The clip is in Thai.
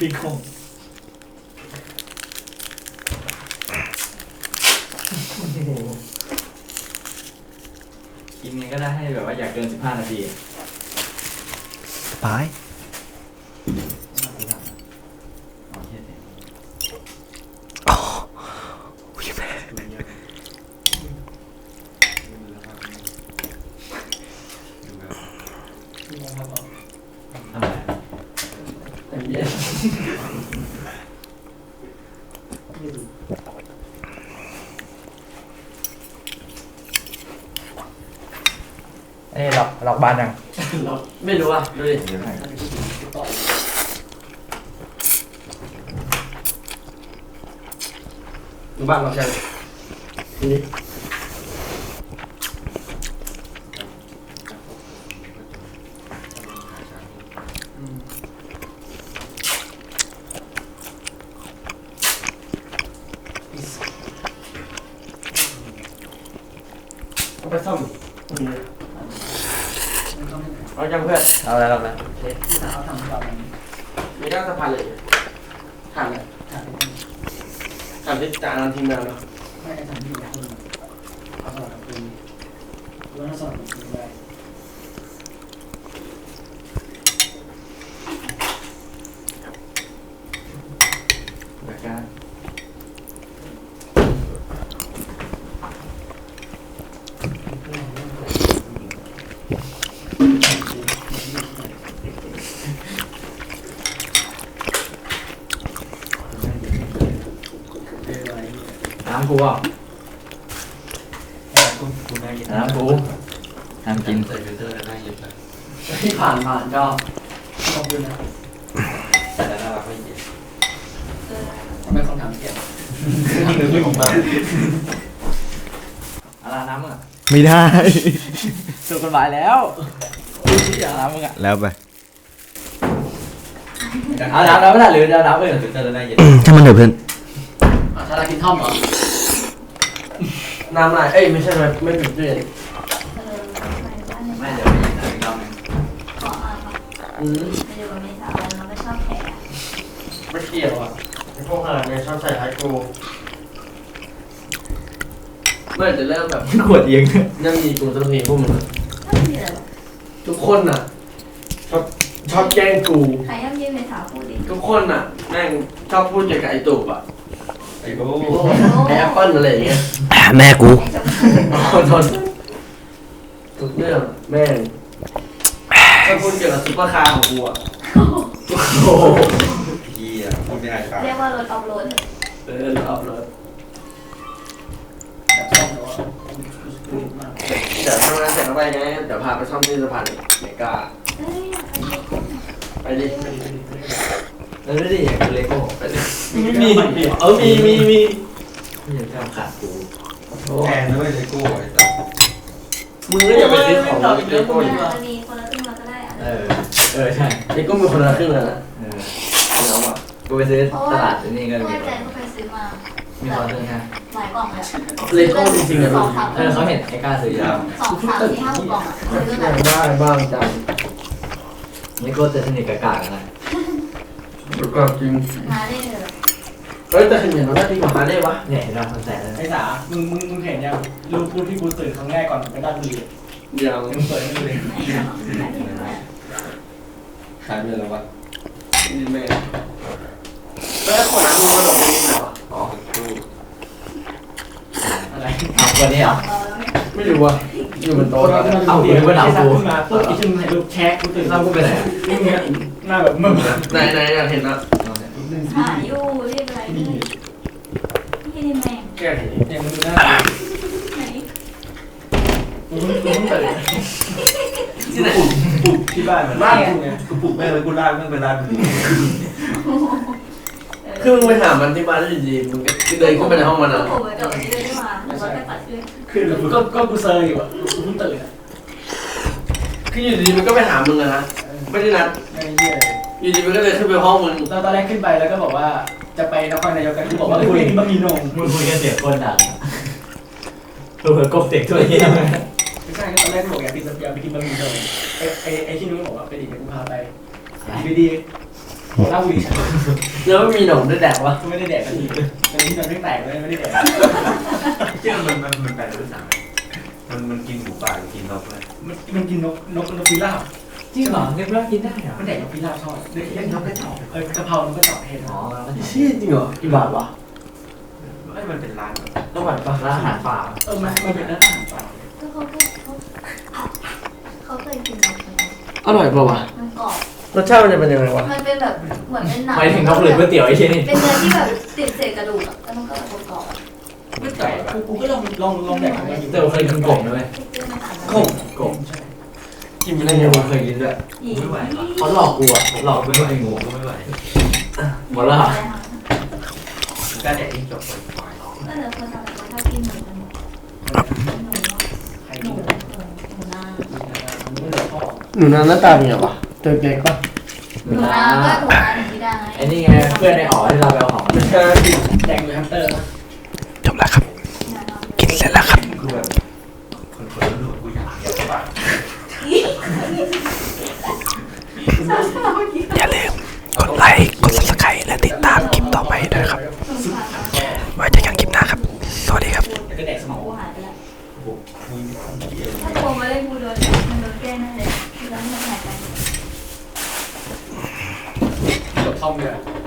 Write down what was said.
หกหกพี่คงกินไงก็ได้ให้แบบว่าอยากเกินสิบห้านาที ไป เอาเหี้ยเต็ม อุ้ยแม่ ทำไม เอ้ยล็อกล็อกบ้านยังไม่รู้อะ ดูดิอยู่บ้านเราใช่ไหม ไปซ่อมนี่เอาจังเพื่อนเอาแล้วเอาแล้วไม่ได้สะพานเลยผ่านเลยผ่านที่จานนั้นทีมงานเนาะไม่ได้ทำที่อยู่คนเอาสลับกับคุณหรือว่าสลับกับคุณได้ แบบการ เอออะไรเนี่ย น้ำ กูอะเออคุณคุณได้ยินน้ำกูน้ำกินใส่ฟิลเตอร์แล้วน่าเย็นเลยที่ผ่านผ่านก็ขอบคุณนะแต่แล้วน่ารักไม่เย็นทำไมคำถามเปลี่ยนนึกไม่ออกมาอะไรน้ำมึงอะไม่ได้ถูกกฎหมายแล้วน้ำมึงอะแล้วไปเอาน้ำน้ำไม่ได้หรือเอาน้ำอื่นฟิลเตอร์แล้วน่าเย็นถ้ามันเถอะเพื่อนอะถ้าเรากินท่อมเหรอ น้ำลายเอ้ยไม่ใช่ไม่ไม่ผิดด้วยไม่เดี๋ยวไปยิงน้ำอีกรอบหนึงอืมไปอยู่กับเมษาเราไม่ชอบแผลไม่เกี่ยวอะไอ้พวกขนาดเนี่ยชอบใส่ท้ายกูเมื่อไหร่จะเริ่มแบบขวดเองยังมีกูสักทีพวกมึงอะไม่มีอะไรหรอกทุกคนน่ะ ชอบชอบแกล้งกู ใครย่ำยีเมษาพูดดิทุกคนน่ะแม่งชอบพูดเกี่ยวกับไอ้ตูบอะไอ้กูไอ้แอปเปิ้ลอะไรอย่างเงี้ย แม่กูอ๋อโทษทุกเรื่องแม่งชอบพูดเกี่ยวกับซุปเปอร์คาร์ของกูอะโอ้โหพี่อะพูดไม่ได้ครับเรียกว่ารถออฟโรดเออเอาเลยแบบท่อมเหรอคุณมากเดี๋ยวทำงานเสร็จแล้วไปไงเดี๋ยวพาไปซ่อมที่สะพานเมกาเฮ้ยไปดิแล้วไม่ได้อยากกินเลโก้ไปดิมีเออมีมีมีไม่อยากจะขาดกู แทนด้วยเลโก้ไอ้สัสมึงก็อย่าไปซื้อของเลโก้ดิอาจจะมีคนละครึ่งเราก็ได้อะเออ เออใช่เลโก้มีคนละครึ่งเลยนะเออเดี๋ยวอะกูไปซื้อเพราะตว่าลาดที่นี่ก็เพื่มีอนแจนก็ไปซื้อมามีคนซื้อนะหลายกล่องเลยอะเลโก้จริงๆอะสองสามเออเขาเห็นไอ้กล้าซื้อเยอะสองสามสี่ห้าหกกล่องอะซื้อแบบได้บ้างจังเลโก้จะสนิทกับกากกันนะก็จริงมาได้เลย เฮ้ยแต่เห็นมันได้ดีกว่าฮาร์เลย์วะเนี่ยเห็นไหมมันแสนแล้วไอ้สามึงมึงมึงเห็นยังรูปรูปที่กูตื่นครั้งแรกก่อนไปด้านบุรียังมึงเปิดให้ดูเลยไม่เอาไม่เอาหายไปแล้ววะนี่แม่แล้วคนนั้นมันหลบไปที่ไหนวะอ๋อตู้อะไรเอาตัวนี้เหรอเอาแล้วเนี่ยไม่รู้ว่ะอยู่บนโต๊ะแล้วเอากูไปเอากูขึ้นมาปุ๊บอีกขึ้นมารูปแชร์กูตื่นเอากูไปไหนอะนี่เงี้ยหน้าแบบมึงไหนไหนอยากเห็นนะ เอาเนี่ยหาอยู่เรียบอะไรนี่นี่นี่แม่งแกเห็นเนี่ยมึงดูหน้าไหนกูเพิ่งกูเพิ่งตื่นที่ไหนที่บ้านเหมือนบ้านกูไงกูปลุกแม่เลยกูลากแม่งไปร้านมึงคือมึงไปหามันที่บ้านแล้วอยู่ดีมึงก็เดินเข้าไปในห้องมันก็อะโผล่ไปกับอันนี้เลยนี่หว่าแล้วก็ไปปัดขึ้นคือก็ก็กูเซอร์อยู่อะกูเพิ่งตื่นอะคืออยู่ดีมันก็ไปหามึงอะนะไม่ได้นัดไอ้เหี้ย อยู่ดีมันก็เลยขึ้นไปห้องมึงตอนตอนแรกขึ้นไปแล้วก็บอกว่าจะไปนครนายกกันกูบอกว่าคุยบะหมี่นงมึงคุยกันเสียงคนดังเผื่อกบเสียงตัวเองไม่ใช่ก็ตอนแรกกูบอกอยากกินอยากไปกินบะหมี่นงไอ้ไอ้ไอ้ที่นู้นบอกว่าไปดิเดี๋ยวกูพาไปดีดีเหล้าบุหรี่ฉันแล้วไม่มีหนมด้วยแดกวะก็ไม่ได้แดกกันทีตอนนี้มันไม่แตกเลยไม่ได้แดกเชื่อมันมันมันแปลกด้วยสั่งมันมันกินหมูป่าหรือกินนกเลยมันมันกินนกนกนกพิราบ จริงเหรอเรียบร้อยกินได้เหรอมันแดกนกพิราบชอบเด็กนกกระจอกเออกะเพรานกกระจอกเทศอ๋อแล้วก็เชี่ยจริงเหรอกี่บาทวะเอ้ยมันเป็นร้านแบบต้องบาทปะร้านอาหารป่าเออมันมันเป็นร้านอาหารป่าก็เขาเคยเขาเขาเคยกินนกเหมือนกันอร่อยป่าวะมันกรอบรสชาติมันจะเป็นยังไงวะมันเป็นแบบเหมือนเป็นหนังหมายถึงนกหรือก๋วยเตี๋ยวไอ้เช่นนี่เป็นเนื้อที่แบบติดเศษกระดูกอะแล้วมันก็แบบกรอบไม่แตกกูกูก็ลองลองลองแดกของมันอยู่แต่เราเคยกินกบนะเว้ยๆเพื่อนมาถามกบกบใช่ กินไปได้ไงวะเคยกินด้วยอีกเขาหลอกกูอะหลอกกูด้วยไอ้งูกูไม่ไหวหมดแล้วเหรอกล้ารแดกที่จบไปปล่อยก็เลยคนทำแบบถ้ากินหมูกันหมดหนูใครหนูกินหนูนาไม่เหลือพ่อหนูนาหน้าตาเป็นไงวะตัวเก๊กปะหนูนาก็หนูนาหนูไม่ได้ไอ้นี่ไงเพื่อนในอ๋อที่เราไปเอาของมาใช่แดงหรือแฮมสเตอร์จบแล้วครับ กินเสร็จแล้วครับคือแบบคนคนรู้หนูกูอยากอยากปะ อย่าลืมกดไลค์กด subscribe และติดตามคลิปต่อไปด้วยนะครับ ไว้เจอกันคลิปหน้าครับ สวัสดีครับแล้วก็แดกสมองกูหายไปแล้วมึงถ้าโทรมาเล่นกูโดนมันโดนแกล้งแน่เลยแล้วมันหายไป จบท่อมเลย